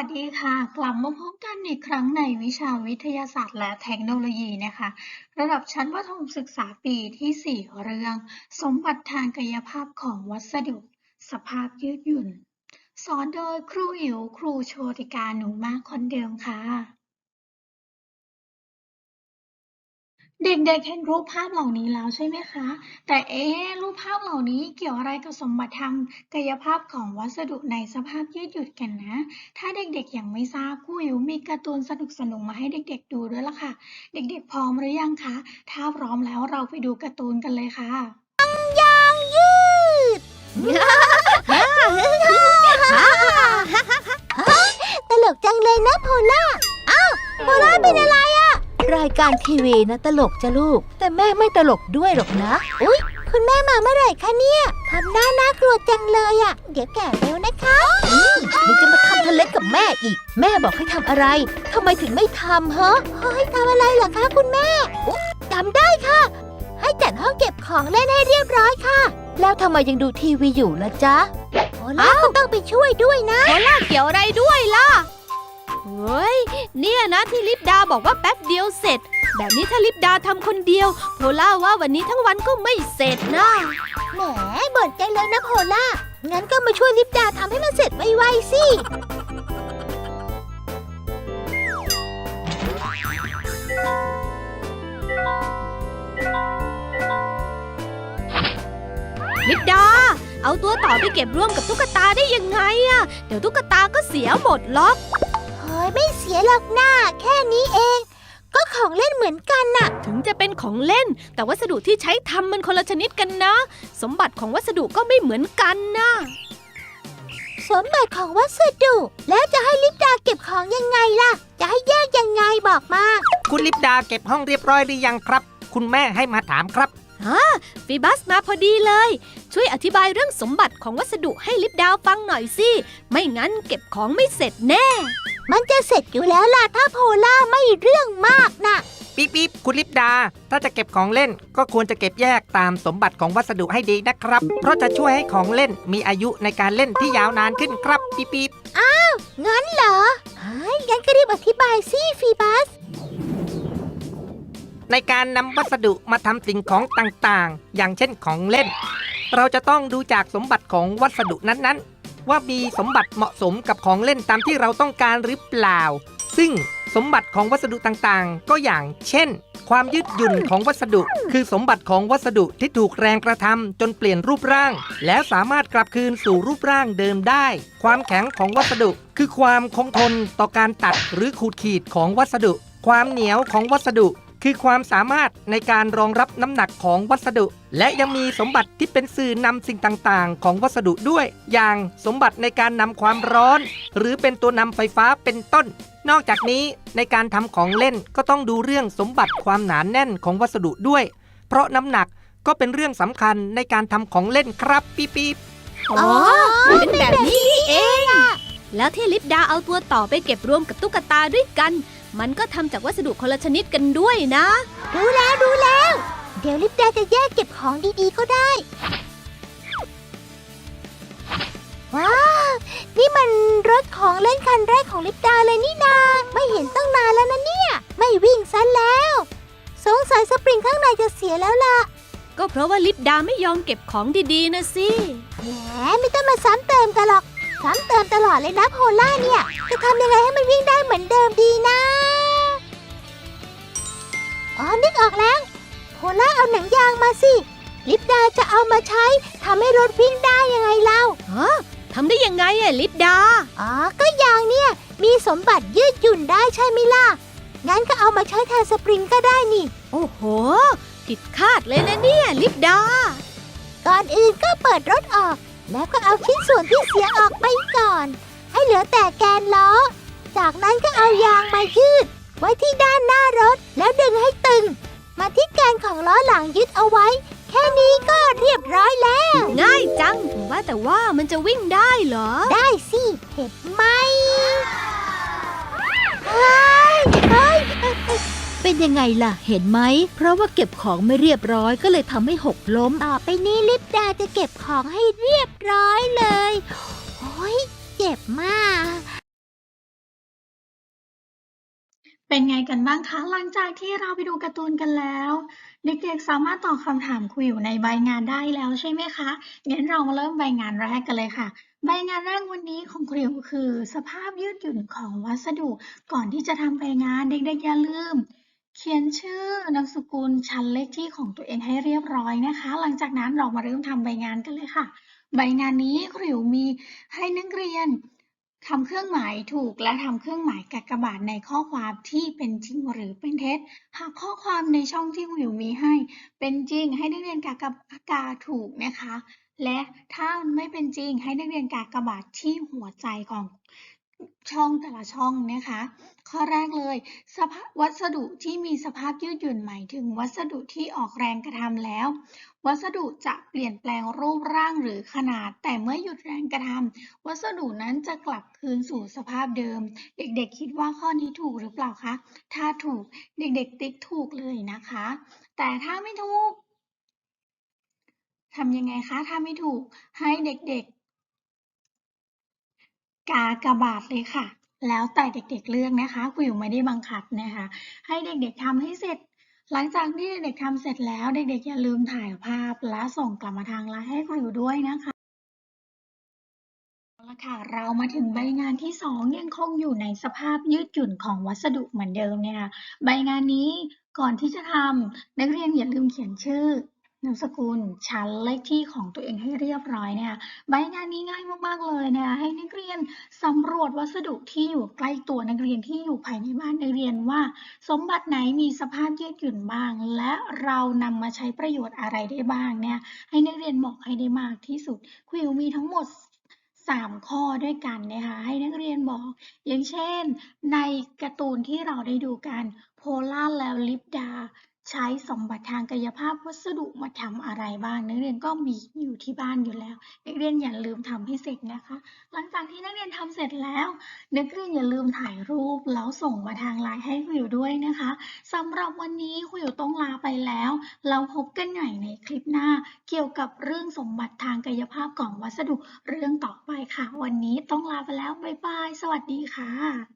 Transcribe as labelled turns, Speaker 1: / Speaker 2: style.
Speaker 1: วัสดีค่ะ กลับมาพบกันอีกครั้งในวิชาวิทยาศาสตร์และเทคโนโลยีนะคะ ระดับชั้นประถมศึกษาปีที่ 4 เรื่อง สมบัติทางกายภาพของวัสดุ สภาพยืดหยุ่น สอนโดยครูอิ๋วครูโชติกาหนูมากคนเดิมค่ะ เด็กๆเห็นรูปภาพเหล่านี้แล้วใช่ไหมคะ แต่เอ๊ะรูปภาพเหล่านี้เกี่ยวอะไรกับสมบัติทางกายภาพของวัสดุในสภาพยืดหยุ่นกันนะ ถ้าเด็กๆยังไม่ทราบครูอิ๋วมีการ์ตูนสนุกๆมาให้เด็กๆดูด้วยล่ะค่ะ เด็กๆพร้อมหรือยังคะ ถ้าพร้อมแล้วเราไปดูการ์ตูนกันเลยค่ะ
Speaker 2: ยางยืดตลกจังเลยนะโพล่าอ้าวโพล่าเป็นอะไร
Speaker 3: รายการทีวีนะตลกจะลูก แต่แม่ไม่ตลกด้วยหรอกนะ
Speaker 2: อุ๊ย คุณแม่มาเมื่อไหร่คะเนี่ยทำหน้าน่ากลัวจังเลยอะเดี๋ยวแก่เร็วนะคะ
Speaker 3: มึงจะมาทำทะเล็กกับแม่อีก แม่บอกให้ทำอะไรทำไมถึงไม่ทำฮะ
Speaker 2: เฮ้ยทำอะไรเหรอคะคุณแม่อุ๊ยจำได้ค่ะ ให้จัดห้องเก็บของเล่นให้เรียบร้อยค่ะ
Speaker 3: แล้วทำไมยังดูทีวีอยู่ล่ะจ๊ะ
Speaker 2: โพล่าก็ต้องไปช่วยด้วยนะ
Speaker 4: โพล่าเกี่ยวอะไรด้วยล่ะ เฮ้ย เนี่ยนะที่ลิปดาบอกว่าแป๊บเดียวเสร็จ แบบนี้ถ้าลิปดาทำคนเดียว โพล่าว่าวันนี้ทั้งวันก็ไม่เสร็จนะ
Speaker 2: แหมบ่นใจเลยนะโพล่า งั้นก็มาช่วยลิปดาทำให้มันเสร็จไวๆสิ
Speaker 4: ลิปดา เอาตัวต่อไปเก็บร่วมกับตุ๊กตาได้ยังไงอะเดี๋ยวตุ๊กตาก็เสียหมดล็อก
Speaker 2: เฮ้ยไม่เสียหรอกหน้า แค่นี้เอง ก็ของเล่นเหมือนกันน่ะ
Speaker 4: ถึงจะเป็นของเล่น แต่วัสดุที่ใช้ทำมันคนละชนิดกันนะ สมบัติของวัสดุก็ไม่เหมือนกันนะ
Speaker 2: สมบัติของวัสดุ แล้วจะให้ลิปดาเก็บของยังไงล่ะ จะให้แยกยังไงบอกมา
Speaker 5: คุณลิปดาเก็บห้องเรียบร้อยหรือยังครับ คุณแม่ให้มาถามครับ
Speaker 4: ฟีบัสมาพอดีเลย ช่วยอธิบายเรื่องสมบัติของวัสดุให้ลิปดาวฟังหน่อยสิ ไม่งั้นเก็บของไม่เสร็จแน่
Speaker 2: มันจะเสร็จอยู่แล้วล่ะถ้าโพล่าไม่เรื่องมากน่ะ
Speaker 5: ปิ๊บปิ๊บคุณลิปดา ถ้าจะเก็บของเล่นก็ควรจะเก็บแยกตามสมบัติของวัสดุให้ดีนะครับ เพราะจะช่วยให้ของเล่นมีอายุในการเล่นที่ยาวนานขึ้นครับปิ๊บปิ๊บ
Speaker 2: งั้นเหรอเฮ้ยงั้นก็รีบอธิบายสิฟีบัส
Speaker 5: ในการนำวัสดุมาทำสิ่งของต่างๆ อย่างเช่นของเล่น เราจะต้องดูจากสมบัติของวัสดุนั้นๆ ว่ามีสมบัติเหมาะสมกับของเล่นตามที่เราต้องการหรือเปล่า ซึ่งสมบัติของวัสดุต่างๆ ก็อย่างเช่น ความยืดหยุ่นของวัสดุ คือสมบัติของวัสดุที่ถูกแรงกระทำจนเปลี่ยนรูปร่าง แล้วสามารถกลับคืนสู่รูปร่างเดิมได้ ความแข็งของวัสดุ คือความคงทนต่อการตัดหรือขูดขีดของวัสดุ ความเหนียวของวัสดุ คือความสามารถในการรองรับน้ำหนักของวัสดุ และยังมีสมบัติที่เป็นสื่อนำสิ่งต่างๆ ของวัสดุด้วย อย่างสมบัติในการนำความร้อน หรือเป็นตัวนำไฟฟ้าเป็นต้น นอกจากนี้ในการทำของเล่นก็ต้องดูเรื่องสมบัติความหนานแน่นของวัสดุด้วย เพราะน้ำหนักก็เป็นเรื่องสำคัญในการทำของเล่นครับปี๊บปี๊บ
Speaker 4: อ๋อ เป็นแบบนี้นี่เอง แล้วที่ลิปดาเอาตัวต่อไปเก็บรวมกับตุ๊กตาด้วยกัน มันก็ทำจากวัสดุคนละชนิดกันด้วยนะ
Speaker 2: รู้แล้วรู้แล้ว เดี๋ยวลิปดาจะแยกเก็บของดีๆก็ได้ ว้าว นี่มันรถของเล่นคันแรกของลิปดาเลยนี่นา ไม่เห็นตั้งนานแล้วนะเนี่ย ไม่วิ่งซะแล้ว สงสัยสปริงข้างในจะเสียแล้วล่ะ
Speaker 4: ก็เพราะว่าลิปดาไม่ยอมเก็บของดีๆนะสิ
Speaker 2: แหมไม่ต้องมาซ้ำเติมกันหรอก ซ้ำเติมตลอดเลยนะโพล่าเนี่ย จะทำยังไงให้มันวิ่งได้เหมือนเดิมดีนะ อ๋อ นึกออกแล้ว โพล่าเอาหนังยางมาสิ ลิปดาจะเอามาใช้ทำให้รถวิ่งได้ยังไงเล่า
Speaker 4: ฮะทำได้ยังไงอะลิปดา
Speaker 2: อ๋อ ก็ยางเนี่ย มีสมบัติยืดหยุ่นได้ใช่ไหมล่ะ งั้นก็เอามาใช้แทนสปริงก็ได้นี่
Speaker 4: โอ้โห ผิดคาดเลยนะเนี่ยลิปดา
Speaker 2: ก่อนอื่นก็เปิดรถออก แล้วก็เอาชิ้นส่วนที่เสียออกไปก่อน ให้เหลือแต่แกนล้อ จากนั้นก็เอายางมายืด ไว้ที่ด้านหน้ารถแล้วดึงให้ตึง มาที่แกนของล้อหลังยึดเอาไว้ แค่นี้ก็เรียบร้อยแล้ว
Speaker 4: ง่ายจัง ว่าแต่ว่ามันจะวิ่งได้เหรอ
Speaker 2: ได้สิเห็นไหมเฮ้ยเฮ้ย
Speaker 3: เป็นยังไงล่ะ เห็นไหม เพราะว่าเก็บของไม่เรียบร้อยก็เลยทำให้หกล้ม
Speaker 2: ต่อไปนี้ลิปดาจะเก็บของให้เรียบร้อยเลย โอ้ยเจ็บมาก
Speaker 1: เป็นไงกันบ้างคะ หลังจากที่เราไปดูการ์ตูนกันแล้ว เด็กๆสามารถตอบคำถามคุยอยู่ในใบงานได้แล้วใช่ไหมคะงั้นเรามาเริ่มใบงานแรกกันเลยค่ะ ใบงานแรกวันนี้ของครูคือ สภาพยืดหยุ่นของวัสดุ ก่อนที่จะทำใบงานเด็กๆอย่าลืม เขียนชื่อนามสกุลชั้นเลขที่ของตัวเองให้เรียบร้อยนะคะ หลังจากนั้นเรามาเริ่มทำใบงานกันเลยค่ะ ใบงานนี้ครูมีให้นักเรียนทำเครื่องหมายถูกและทำเครื่องหมายกากบาทในข้อความที่เป็นจริงหรือเป็นเท็จ หากข้อความในช่องที่ครูมีให้ เป็นจริงให้นักเรียนกากกาถูกนะคะ และถ้าไม่เป็นจริงให้นักเรียนกากบาทที่หัวใจของ ช่องแต่ละช่องนะคะ ข้อแรกเลยสภาวัสดุที่มีสภาพยืดหยุ่นหมายถึง วัสดุที่ออกแรงกระทำแล้ว วัสดุจะเปลี่ยนแปลงรูปร่างหรือขนาด แต่เมื่อหยุดแรงกระทำวัสดุนั้นจะกลับคืนสู่สภาพเดิม เด็กๆ คิดว่าข้อนี้ถูกหรือเปล่าคะ ถ้าถูกเด็กๆ ติ๊กถูกเลยนะคะ แต่ถ้าไม่ถูกทำยังไงคะ ถ้าไม่ถูกให้เด็กๆ กากระบาทเลยค่ะ แล้วแต่เด็กๆเลือกนะคะครูอยู่ไม่ได้บังคับนะคะ ให้เด็กๆทำให้เสร็จ หลังจากที่เด็กๆทำเสร็จแล้วเด็กๆอย่าลืมถ่ายภาพและส่งกลับมาทางไลน์ให้ครูอยู่ด้วยนะคะเอาละค่ะเรามาถึงใบงานที่สองยังคงอยู่ในสภาพยืดหยุ่นของวัสดุเหมือนเดิมเนี่ยค่ะใบงานนี้ก่อนที่จะทำนักเรียนอย่าลืมเขียนชื่อ นามสกุลชั้นเลขที่ของตัวเองให้เรียบร้อยเนี่ยใบงานนี้ง่ายมากๆเลยนะคะให้นักเรียนสำรวจวัสดุที่อยู่ใกล้ตัวนักเรียนที่อยู่ภายในบ้านนักเรียนว่า สมบัติไหนมีสภาพยืดหยุ่นบ้าง และเรานำมาใช้ประโยชน์อะไรได้บ้างเนี่ยให้นักเรียนบอกให้ได้มากที่สุดครูมีทั้งหมด3 ข้อด้วยกันนะคะให้นักเรียนบอก อย่างเช่น ในการ์ตูนที่เราได้ดูกันโพล่าแล้วลิปดา ใช้สมบัติทางกายภาพวัสดุมาทำอะไรบ้างนักเรียนก็มีอยู่ที่บ้านอยู่แล้ว นักเรียนอย่าลืมทำให้เสร็จนะคะ หลังจากที่นักเรียนทำเสร็จแล้ว นักเรียนอย่าลืมถ่ายรูปแล้วส่งมาทางไลน์ให้ครูอยู่ด้วยนะคะสำหรับวันนี้ครูอยู่ต้องลาไปแล้ว เราพบกันใหม่ในคลิปหน้า เกี่ยวกับเรื่องสมบัติทางกายภาพของวัสดุเรื่องต่อไปค่ะ วันนี้ต้องลาไปแล้วบ๊ายบายสวัสดีค่ะ